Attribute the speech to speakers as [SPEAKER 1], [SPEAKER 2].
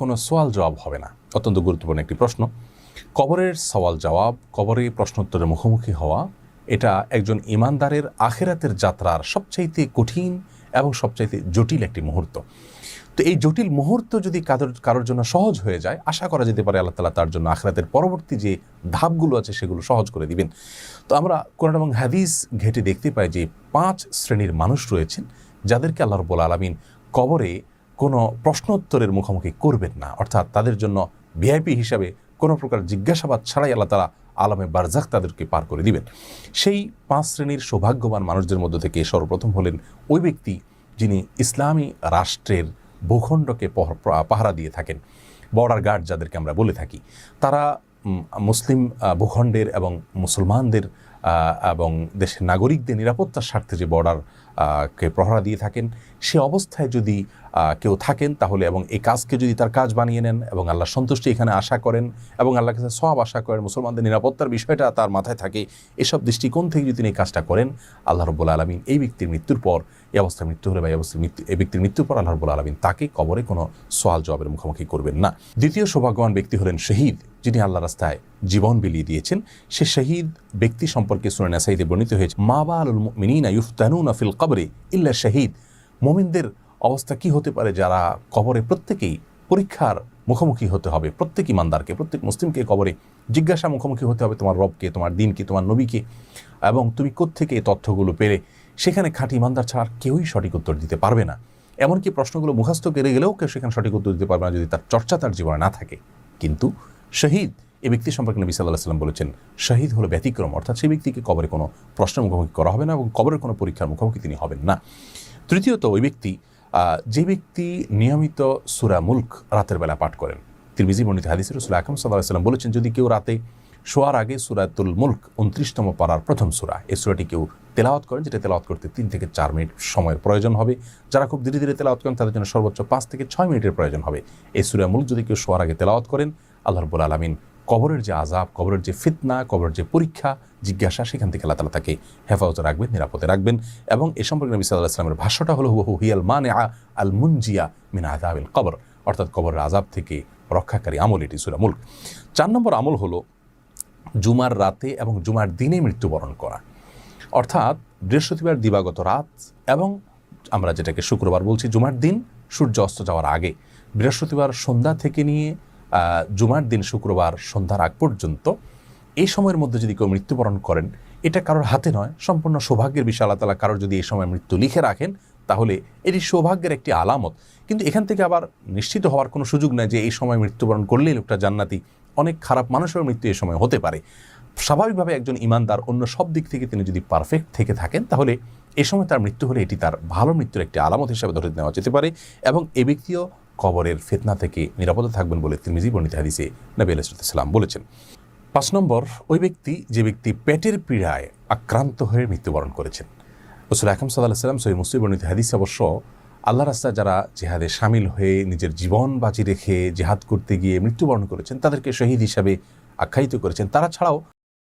[SPEAKER 1] কোনো সওয়াল জবাব হবে না। অত্যন্ত গুরুত্বপূর্ণ একটি প্রশ্ন। কবরের সওয়াল জবাব কবরে প্রশ্নোত্তরের মুখোমুখি হওয়া, এটা একজন ইমানদারের আখেরাতের যাত্রার সবচাইতে কঠিন এবং সবচাইতে জটিল একটি মুহূর্ত। তো এই জটিল মুহূর্ত যদি কারোর কারোর জন্য সহজ হয়ে যায়, আশা করা যেতে পারে আল্লাহ তালা তার জন্য আখরাতের পরবর্তী যে ধাপগুলো আছে সেগুলো সহজ করে দিবেন। তো আমরা কোরআন এবং হাদিস ঘেটে দেখতে পাই যে পাঁচ শ্রেণির মানুষ রয়েছেন, যাদেরকে আল্লাহ রব্বুল আলমিন কবরে কোনো প্রশ্নোত্তরের মুখোমুখি করবেন না। অর্থাৎ তাদের জন্য ভিআইপি হিসাবে কোনো প্রকার জিজ্ঞাসাবাদ ছাড়াই আল্লাহ তালা আলমে বারজাক তাদেরকে পার করে দিবেন। সেই পাঁচ শ্রেণির সৌভাগ্যবান মানুষদের মধ্য থেকে সর্বপ্রথম হলেন ওই ব্যক্তি যিনি ইসলামী রাষ্ট্রের ভূখণ্ডকে পাহারা দিয়ে থাকেন। বর্ডার গার্ড যাদেরকে আমরা বলে থাকি। তারা মুসলিম ভূখণ্ডের এবং মুসলমানদের এবং দেশের নাগরিকদের নিরাপত্তার স্বার্থে যে বর্ডার কে প্রহরা দিয়ে থাকেন, সে অবস্থায় যদি কেউ থাকেন তাহলে এবং এই কাজকে যদি তার কাজ বানিয়ে নেন এবং আল্লাহ সন্তুষ্টি এখানে আশা করেন এবং আল্লাহ কাছে সব আশা করেন, মুসলমানদের নিরাপত্তার বিষয়টা তার মাথায় থাকে, এসব দৃষ্টিকোণ থেকে যদি তিনি এই কাজটা করেন, আল্লাহ রব্বুল আলমিন এই ব্যক্তির মৃত্যুর পর, এই অবস্থায় মৃত্যু হলে বা এই অবস্থায় মৃত্যু, এই ব্যক্তির মৃত্যুর পর আল্লাহ রব্বুল আলমিন তাকে কবরে কোনো সোয়াল জবাবের মুখোমুখি করবেন না। দ্বিতীয় সৌভাগ্যবান ব্যক্তি হলেন শহীদ, যিনি আল্লাহ রাস্তায় জীবন বিলিয়ে দিয়েছেন। সে শহীদ ব্যক্তি সম্পর্কে শুনে নাসাইতে বর্ণিত হয়েছে, মা বা আলুল মিনিনা ইউফতানুনা ফিল কবরে ইল্লা শহীদ। মোমিনদের অবস্থা কি হতে পারে যারা কবরে প্রত্যেকেই পরীক্ষার মুখোমুখি হতে হবে? প্রত্যেক ইমানদারকে, প্রত্যেক মুসলিমকে কবরে জিজ্ঞাসা মুখোমুখি হতে হবে তোমার রবকে, তোমার দিনকে, তোমার নবীকে। এবং তুমি কোত্থেকে এই তথ্যগুলো পেলে? সেখানে খাঁটি ইমানদার ছাড়া কেউই সঠিক উত্তর দিতে পারবে না। এমনকি প্রশ্নগুলো মুখস্থ কেড়ে গেলেও কেউ সেখানে সঠিক উত্তর দিতে পারবে না যদি তার চর্চা তার জীবনে না থাকে। কিন্তু শহীদ এই ব্যক্তি সম্পর্কে নবী সাল্লাহ সাল্লাম বলেছেন, শহীদ হলো ব্যতিক্রম অর্থাৎ সেই ব্যক্তিকে কবরে কোনো প্রশ্নের মুখোমুখি করা হবে না এবং কবরের কোনো পরীক্ষার মুখোমুখি তিনি হবেন না। তৃতীয়ত, ওই ব্যক্তি যে ব্যক্তি নিয়মিত সুরা মুল্ক রাতের বেলা পাঠ করেন। তিরমিজি বর্ণিত হাদিসের রসুল আকরম সাল্লাহ সাল্লাম বলেছেন, যদি কেউ রাতে শোয়ার আগে সুরাতুল মুল্ক উনত্রিশতম পাড়ার প্রথম সুরা, এই সুরাটি কেউ তেলাওয়াত করেন, যেটা তেলাওয়াত করতে তিন থেকে চার মিনিট সময়ের প্রয়োজন হবে। যারা খুব ধীরে ধীরে তেলাওয়াত করেন, তাদের জন্য সর্বোচ্চ পাঁচ থেকে ছয় মিনিটের প্রয়োজন হবে। এই সুরা মুল্ক যদি কেউ শোয়ার আগে তেলাওয়াত করেন, আল্লাহ রবুল আলমিন কবরের যে আজাব কবরের যে ফিতনা, কবরের যে পরীক্ষা, জিজ্ঞাসা, সেখান থেকে আল্লাহ তালা তাকে হেফাজতে রাখবেন, নিরাপদে রাখবেন এবং এ সম্পর্কে নবী সাল্লাহ আসলামের ভাষ্যটা হলো হুবহু হিয়াল মানে আল মুনজিয়া মিন আজাবিল কবর অর্থাৎ কবরের আজাব থেকে রক্ষাকারী আমল এটি, সুরা মুল্ক। চার নম্বর আমল হলো জুমার রাতে এবং জুমার দিনে মৃত্যুবরণ করা। অর্থাৎ বৃহস্পতিবার দিবাগত রাত এবং আমরা যেটাকে শুক্রবার বলছি জুমার দিন, সূর্য অস্ত যাওয়ার আগে। বৃহস্পতিবার সন্ধ্যা থেকে নিয়ে জুমার দিন শুক্রবার সন্ধ্যার আগ পর্যন্ত এই সময়ের মধ্যে যদি কেউ মৃত্যুবরণ করেন, এটা কারোর হাতে নয়, সম্পূর্ণ সৌভাগ্যের বিষয়, আল্লাহ তালা কারোর যদি এই সময় মৃত্যু লিখে রাখেন, তাহলে এটি সৌভাগ্যের একটি আলামত। কিন্তু এখান থেকে আবার নিশ্চিত হওয়ার কোনো সুযোগ নাই যে এই সময় মৃত্যুবরণ করলেই লোকটা জান্নাতি। অনেক খারাপ মানুষের মৃত্যু এই সময় হতে পারে। স্বাভাবিকভাবে একজন ইমানদার অন্য সব দিক থেকে তিনি যদি পারফেক্ট থেকে থাকেন, তাহলে এ সময় তার মৃত্যু হলে এটি তার ভালো মৃত্যুর একটি আলামত হিসাবে ধরে নেওয়া যেতে পারে এবং এ ব্যক্তিও কবরের ফেতনা থেকে নিরাপদে থাকবেন বলে তিরমিজি বর্ণিত হাদিসে নবী আলাইসালাম বলেছেন। পাঁচ নম্বর, ওই ব্যক্তি, যে ব্যক্তি পেটের পীড়ায় আক্রান্ত হয়ে মৃত্যুবরণ করেছেন। রসুল আহম সাল্লাহ সাল্লাম সহি মুসলিম বর্ণিত হাদিস অবশ্য আল্লাহ রাস্তায় যারা জেহাদে সামিল হয়ে নিজের জীবন বাজি রেখে জেহাদ করতে গিয়ে মৃত্যুবরণ করেছেন, তাদেরকে শহীদ হিসাবে আখ্যায়িত করেছেন। তারা ছাড়াও